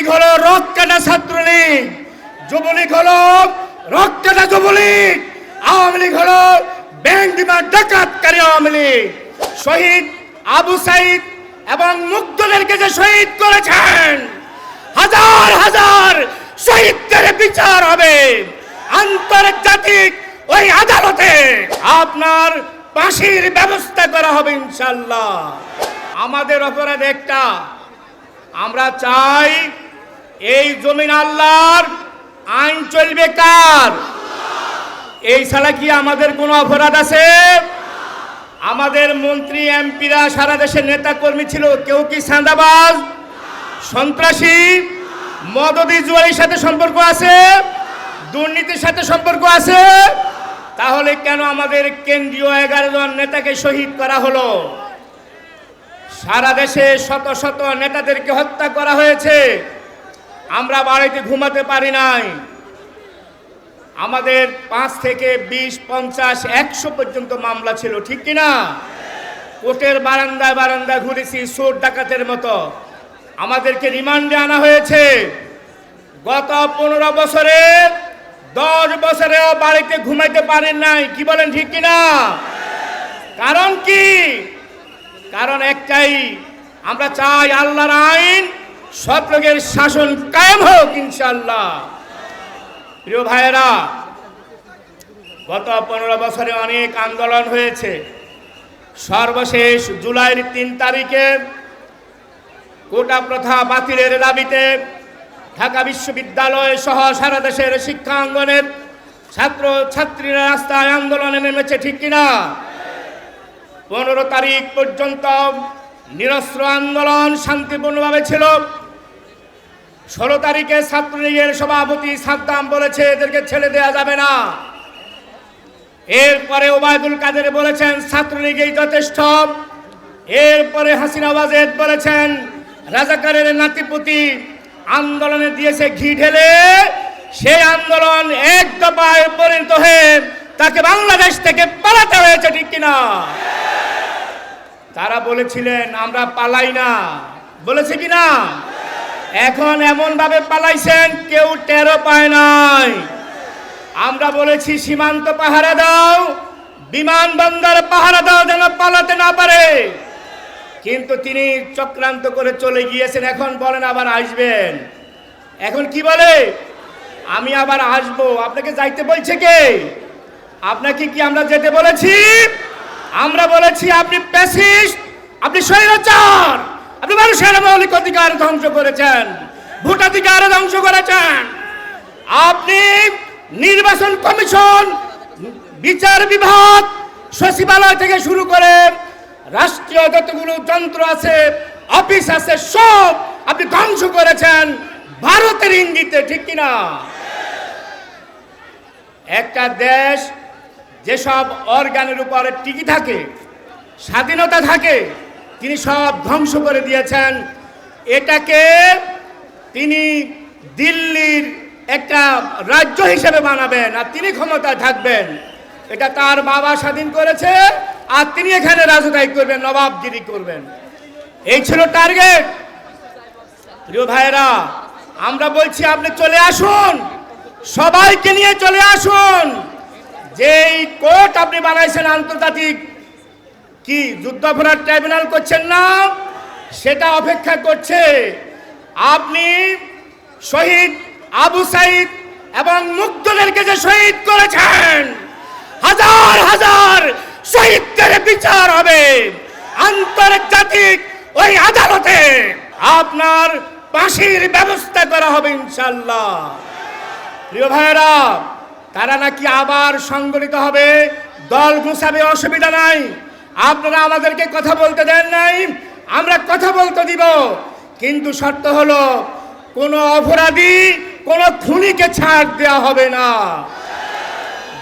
লীগ হলো রক কাটা ছাত্রলীগ। যুবলীগ হলো রক কাটা যুবলীগ। আওয়ামী লীগ হলো ব্যাংক বিমা ডাকাতকারী আওয়ামী লীগ। শহীদ আবু সাইদ এবং মুগ্ধদেরকে যে শহীদ করেছেন, হাজার হাজার শহীদদের বিচার হবে। আন্তর্জাতিক ওই আদালতে আপনার ফাঁসির ব্যবস্থা করা হবে ইনশাল্লাহ আমাদের অপরাধ একটা। আমরা চাই এই জমিন আল্লাহর, আইন চলবে কার? এই ছাড়া কি আমাদের কোনো অপরাধ আছে? আমাদের মন্ত্রী, এমপিরা সারা দেশের নেতা কর্মী ছিল, কেউ কি সান্দাবাজ? সন্ত্রাসী? মদদি জুয়ারির সাথে সম্পর্ক আছে? দুর্নীতির সাথে সম্পর্ক আছে? তাহলে কেন আমাদের কেন্দ্রীয় এগারো জন নেতাকে শহীদ করা হলো? সারা দেশে শত শত নেতাদেরকে হত্যা করা হয়েছে। আমরা বাড়িতে ঘুমাতে পারি নাই। আমাদের পাঁচ থেকে বিশ, পঞ্চাশ, একশো পর্যন্ত মামলা ছিল, ঠিক কিনা? কোর্টের বারান্দায় বারান্দায় ঘুরেছি, চোর ডাকাতের মতো। আমাদেরকে রিমান্ডে আনা হয়েছে। গত পনেরো বছরে, দশ বছরেও বাড়িতে ঘুমাইতে পারেন নাই, কি বলেন, ঠিক কিনা? কারণ কি? কারণ একটাই, আমরা চাই আল্লাহর আইন সব লোকের শাসন কায়েম হোক ইনশাল্লাহ প্রিয় ভাইয়েরা, গত পনেরো বছরে অনেক আন্দোলন হয়েছে। সর্বশেষ জুলাইয়ের তিন তারিখে কোটা প্রথা বাতিলের দাবিতে ঢাকা বিশ্ববিদ্যালয় সহ সারা দেশের শিক্ষাঙ্গনের ছাত্র ছাত্রীরা রাস্তায় আন্দোলনে নেমেছে, ঠিক কিনা? পনেরো তারিখ পর্যন্ত নিরস্ত্র আন্দোলন শান্তিপূর্ণভাবে ছিল। ষোলো তারিখে ছাত্রলীগের সভাপতি সাদ্দাম বলেছে, এদেরকে ছেড়ে দেওয়া যাবে না। এরপরে ওবায়দুল কাদের বলেছেন, ছাত্রলীগেই যথেষ্ট। এরপরে হাসিনা ওয়াজেদ বলেছেন, রাজাকারের নাতিপুতি আন্দোলনে দিয়েছে ঘি ঢেলে, সেই আন্দোলন এক দফায় পরিণত হয়ে তাকে বাংলাদেশ থেকে পালাতে হয়েছে, ঠিক কিনা তারা বলেছিলেন, আমরা পালাই না। বলেছে কি না? এখন এমন ভাবে পালাইছেন, কেউ টেরো পায় নাই। আমরা বলেছি, সীমান্ত পাহারা দাও বিমানবন্দর পাহারা দাও, যেন পালাতে না পারে। কিন্তু তিনি চক্রান্ত করে চলে গিয়েছেন, এখন বলেন আবার আসবেন। এখন কি বলে? আমি আবার আসব। আপনাকে যাইতে বলছে কে? আপনাকে কি আমরা যেতে বলেছি? আমরা বলেছি, আপনি প্যাসিস্ট আপনি স্বৈরাচার। আপনি মানুষের মৌলিক অধিকার ধ্বংস করেছেন, ভোটাধিকার ধ্বংস করেছেন। আপনি নির্বাচন কমিশন, বিচার বিভাগ, সচিবালয় থেকে শুরু করে রাষ্ট্রীয় যতগুলো যন্ত্র আছে, অফিস আছে, সব আপনি ধ্বংস করেছেন। ভারতের ইঙ্গিতে, ঠিক কিনা? একটা দেশ যেসব অর্গানের উপরে টিকি থাকে, স্বাধীনতা থাকে তিনি সব ধ্বংস করে দিয়েছেন। এটাকে তিনি দিল্লির একটা রাজ্য হিসেবে বানাবেন আর তিনি ক্ষমতায় থাকবেন। এটা তার বাবা স্বাধীন করেছে আর তিনি এখানে রাজধানী করবেন, নবাবগিরি করবেন। এই ছিল টার্গেট। প্রিয় ভাইরা আমরা বলছি আপনি চলে আসুন, সবাইকে নিয়ে চলে আসুন। যেই কোর্ট আপনি বানাইছেন আন্তর্জাতিক কি যুদ্ধাপরাধ ট্রাইব্যুনাল করছেন না? সেটা অপেক্ষা করছে। আপনি শহীদ আবু সাইদ এবং মুগ্ধদেরকে যে শহীদ করেছেন, হাজার হাজার শহীদদের বিচার হবে আন্তর্জাতিক ওই আদালতে। আপনার ফাঁসির ব্যবস্থা করা হবে ইনশাল্লাহ প্রিয় ভাইয়েরা, তারা নাকি আবার সংগঠিত হবে? দল গুছাবে, অসুবিধা নাই। আপনারা আমাদেরকে কথা বলতে দেন নাই, আমরা কথা বলতে দিব। কিন্তু শর্ত হলো, কোনো অপরাধী কোনো খুনিকে ছাড় দেওয়া হবে না।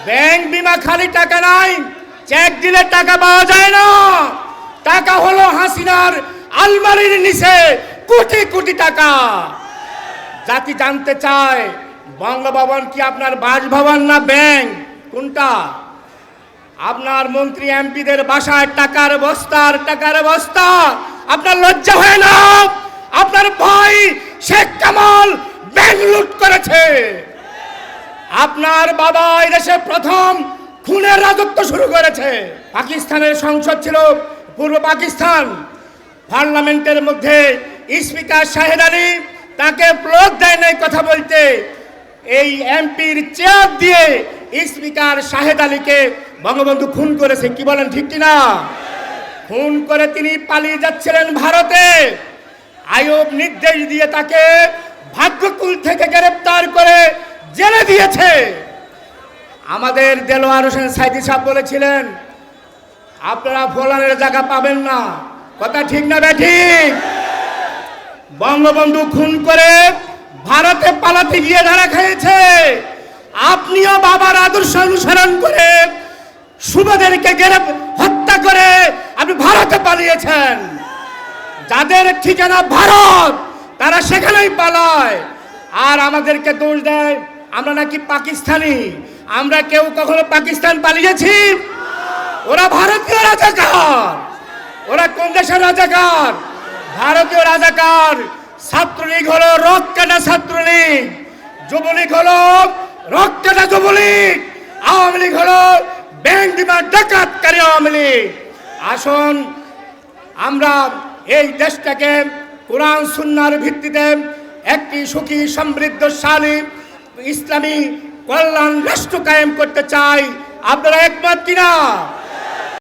ব্যাংক বিমা খালি টাকা নাই, চেক দিলে টাকা পাওয়া যায় না। টাকা হলো হাসিনার আলমারির নিচে কোটি কোটি টাকা। জাতি জানতে চায়, বঙ্গভবন কি আপনার বাসভবন না ব্যাংক? কোনটা? আপনার মন্ত্রী এমপিদের বাসায় টাকার বস্তার টাকার বস্তা। আপনার লজ্জা হয় না? আপনার ভাই শেখ কামাল ব্যাংক লুট করেছে। আপনার বাবা দেশে প্রথম খুনের রাজত্ব শুরু করেছে। পাকিস্তানের সংসদ ছিল পূর্ব পাকিস্তান। পার্লামেন্টের মধ্যে স্পিকার শাহেদ আলী তাকে প্রয়োগ দেয় নাই কথা বলতে। এই এমপির চেয়ার দিয়ে স্পিকার শাহেদ আলীকে বঙ্গবন্ধু খুন করেছে, কি বলেন, ঠিক কিনা? খুন করে তিনি পালিয়ে যাচ্ছিলেন ভারতে। আয়োগ নির্দেশ দিয়ে তাকে ভাগ্যকুল থেকে গ্রেপ্তার করে জেলে দিয়েছে। আমাদের দেলোয়ার হোসেন সাইদি সাহেব বলেছিলেন, আপনারা ফোলানের জায়গা পাবেন না। কথা ঠিক না ঠিক বঙ্গবন্ধু খুন করে ভারতে পালাতে গিয়ে ধরা খেয়েছে। আপনিও বাবার আদর্শ অনুসরণ করে সুবাদেরকে গেরে হত্যা করে আপনি ভারতে পালিয়েছেন। যাদের ঠিকানা ভারত, তারা সেখানেই পালায়। আর আমাদেরকে দোষ দেয়, আমরা নাকি পাকিস্তানি। আমরা কেউ কখনো পাকিস্তান পালিয়েছি? ওরা ভারতীয় রাজাকার। ওরা কোন দেশের রাজাকার? ভারতীয় রাজাকার। ছাত্রলীগ হলো রক কাটা ছাত্রলীগ? যুবলীগ হলো রক কাটা যুবলীগ আওয়ামী লীগ হল ব্যাংক ডিমান্ড ডাকাতকারী আওয়ামী লীগ। আসুন, আমরা এই দেশটাকে কোরআন সুন্নার ভিত্তিতে একটি সুখী, সমৃদ্ধশালী, ইসলামী কল্যাণ রাষ্ট্র কায়েম করতে চাই। আপনারা একমত কিনা?